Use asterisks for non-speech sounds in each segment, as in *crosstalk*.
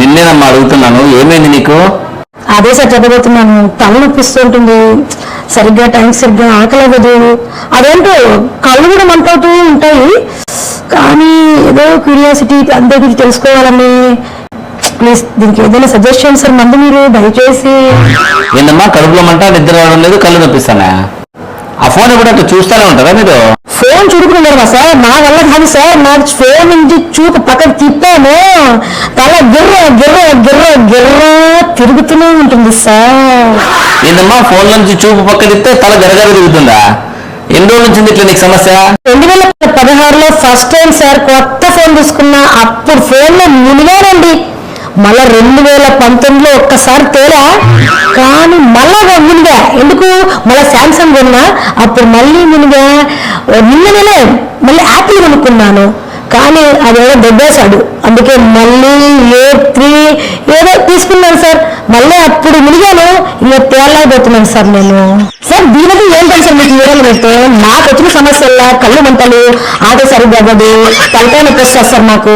లేదమ్మా అడుగుతున్నాను. ఏమైంది నీకు? అదే సార్ చెప్పబోతున్నాను. తల నొప్పిస్తుంటుంది సరిగ్గా టైం సరిగ్గా ఆకలి అవ్వదు అదేంటో కళ్ళు కూడా మంటవుతూ ఉంటాయి. కానీ ఏదో క్యూరియాసిటీ అంతే గురించి తెలుసుకోవాలని ప్లీజ్ దీనికి ఏదైనా సజెస్ట్ చేయండి సార్ మందు మీరు దయచేసి. ఏందమ్మా కడుపులో మంట నిద్ర రావడం లేదు కళ్ళు నొప్పిస్తానా? ఆ ఫోన్ ఎప్పుడంటే చూస్తూనే ఉంటారా మీరు? ఫోన్ చూడుకున్నారు సార్. నా వల్ల కాదు సార్. నా ఫోన్ నుంచి చూపు పక్కకు తిప్పాను. తల గిర్ర గిర్ర గిర్ర గిర్ర తిరుగుతూనే ఉంటుంది సార్. ఏందమ్మా ఫోన్ నుంచి చూపు పక్క తిప్పితే తల గరగర తిరుగుతుందా? ఎన్ని రోజుల నుంచి ఇట్లా నీకు సమస్య? రెండు వేల పదహారులో ఫస్ట్ టైం సార్ కొత్త ఫోన్ తీసుకున్నా అప్పుడు ఫోన్లో మునిగానండి. మళ్ళా రెండు వేల పంతొమ్మిదిలో ఒక్కసారి తేలా కానీ మళ్ళా మునిగా. ఎందుకు? మళ్ళా శాంసంగ్ కొన్నా అప్పుడు మళ్ళీ మునిగా. నిన్న నెలే మళ్ళీ యాపిల్ కొనుక్కున్నాను. కానీ అదేదో దెబ్బేశాడు అందుకే మళ్ళీ ఏ త్రీ ఏదో తీసుకున్నాను సార్. మళ్ళీ అప్పుడు మునిగాను ఇంకా తేలైపోతున్నాను సార్ నేను. సార్ దీనికి ఏం తెలుసు మీకు వివరాలు పెడితే నాకు వచ్చిన సమస్యల్లో కళ్ళు మంటలు ఆట సరిగ్గా అవ్వదు తలకాయ నొప్పి వస్తుంది సార్ నాకు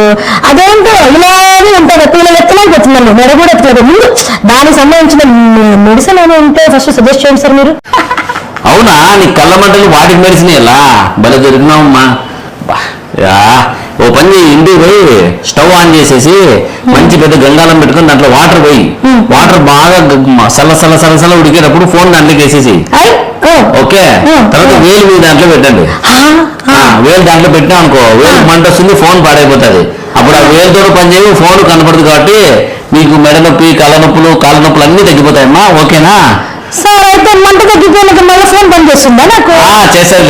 అదేంటో ఇలాగే ఉంటుంది పిల్లలు ఎత్తలేకపోతున్నాను మెడ కూడా ఎత్తలేదు. ముందు దానికి సంబంధించిన మెడిసిన్ ఏమైనా ఉంటే ఫస్ట్ సజెస్ట్ చేయండి సార్ మీరు. అవునా? నీ కళ్ళ మంటలు వాటికి మెడిసిన్ ఎలా భలే దొరికినావమ్మా పని ఇంటికి పోయి స్టవ్ ఆన్ చేసేసి మంచి పెద్ద గంగాలం పెట్టుకొని దాంట్లో వాటర్ పోయి వాటర్ బాగా సల్ల సల్ల సల్ల సల్ల ఉడికేటప్పుడు ఫోన్ దాంట్లోకి వేసేసి. ఓకే. తర్వాత వేలు మీ దాంట్లో పెట్టండి. వేలు దాంట్లో పెట్టినా అనుకో వేలు మంట వస్తుంది ఫోన్ పాడైపోతుంది. అప్పుడు ఆ వేలుతో పని చేయి ఫోన్ కనపడదు కాబట్టి మీకు మెడ నొప్పి కళ్ళ నొప్పులు కాళ్ళ నొప్పులు అన్ని తగ్గిపోతాయమ్మా ఓకేనా? సార్ అయితే మంట తగ్గిపోయినాక మళ్ళీ ఫోన్ బంద్ చేస్తుందా నాకు?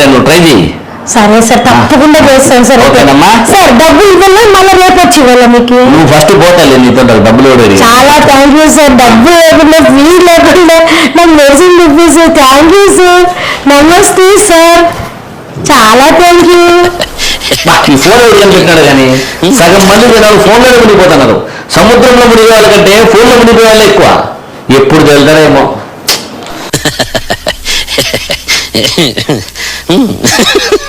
నువ్వు ట్రై చేయి సరే సార్ తప్పకుండా చేస్తాను సార్. ఓకేనమ్మా. సార్ డబ్బులు ఇవ్వాలి? మళ్ళీ రేపు వచ్చి ఇవ్వాలి మీకు? నువ్వు ఫస్ట్ పోతాలే నీతో డబ్బులు. చాలా థ్యాంక్ యూ సార్. డబ్బు లేకుండా ఫీ లేకుండా నాకు మెడిసిన్ ఇప్పిస్తే థ్యాంక్ యూ సార్. నమస్తే సార్. చాలా థ్యాంక్ యూ ఈ ఫోన్ ఎవరు పెట్టినాడు కానీ సగం మంది జనాలు ఫోన్లోనే మునిగిపోతున్నారు సముద్రంలో మునిగే వాళ్ళకంటే ఫోన్లో మునిగిపోయే వాళ్ళే ఎక్కువ. ఎప్పుడు వెళ్తారేమో *laughs*